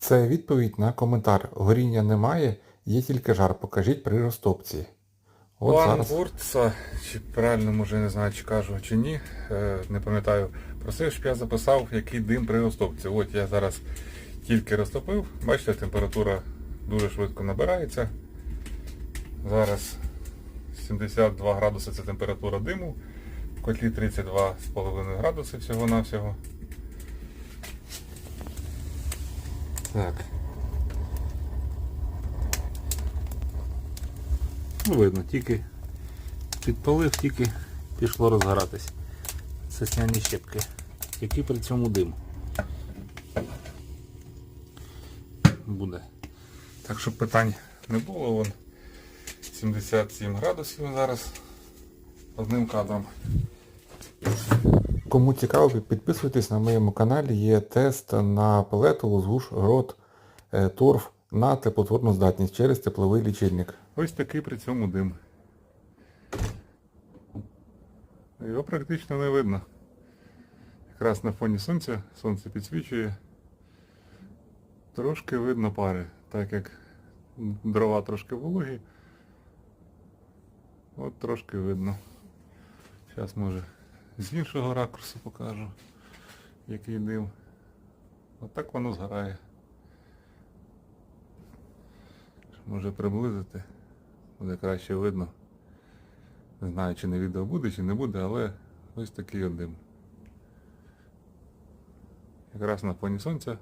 Це відповідь на коментар. Горіння немає, є тільки жар. Покажіть при розтопці. От План. Вуртса, чи правильно може не знаю, чи кажу, чи ні, е, не пам'ятаю. Просив, щоб я записав, який дим при розтопці. От я зараз тільки розтопив. Бачите, температура дуже швидко набирається. Зараз 72 градуси це температура диму. В котлі 32,5 градуси всього-навсього. Так. Ну, видно, тільки підпалив, тільки пішло розгоратись. Це сняні щепки. Який при цьому дим буде. Так щоб питань не було, вон 77 градусів зараз одним кадром. Кому цікаво, підписуйтесь на моєму каналі. Є тест на пелету, лузгуш, грот, е, торф на теплотворну здатність через тепловий лічильник. Ось такий при цьому дим. Його практично не видно. Якраз на фоні сонця, сонце підсвічує. Трошки видно пари, так як дрова трошки вологі. От трошки видно. Зараз може з іншого ракурсу покажу, який дим. Отак воно згорає. Може приблизити, буде краще видно. Не знаю, чи не відео буде, чи не буде, але ось такий дим. Якраз на фоні сонця